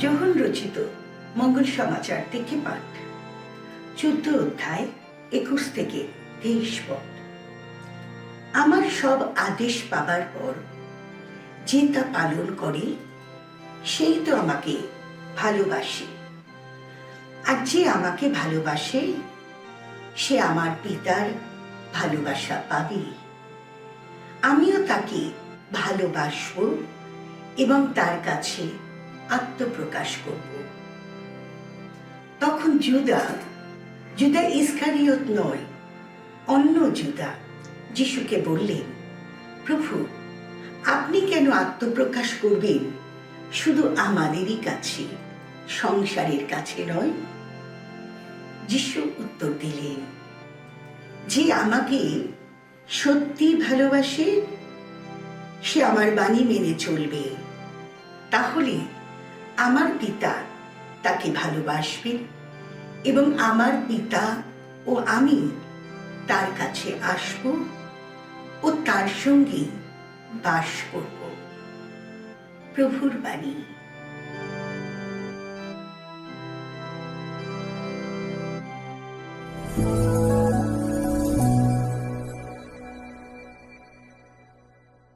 যোহন রচিত মঙ্গল সমাচার থেকে পাঠ, চোদ্দ অধ্যায় একুশ থেকে তেইশ পদ। আমার সব আদেশ পাবার পর যে তা পালন করে, সেই তো আমাকে ভালোবাসে। আর যে আমাকে ভালোবাসে, সে আমার পিতার ভালোবাসা পাবে। আমিও তাকে ভালোবাসব এবং তার কাছে আত্মপ্রকাশ করব। তখন জুদা জুদা ইস্কারিয়ত নয়, অন্য জুদা যিশুকে বললেন, প্রভু, আপনি কেন আত্মপ্রকাশ করবেন? শুধু আমাদেরই কাছে, সংসারের কাছে নয়। যিশু উত্তর দিলেন, যে আমাকে সত্যি ভালোবাসে, সে আমার বাণী মেনে চলবে। তাহলে আমার পিতা তাকে ভালোবাসবেন এবং আমার পিতা ও আমি তার কাছে আসব ও তার সঙ্গে বাস করব। প্রভুর বাণী।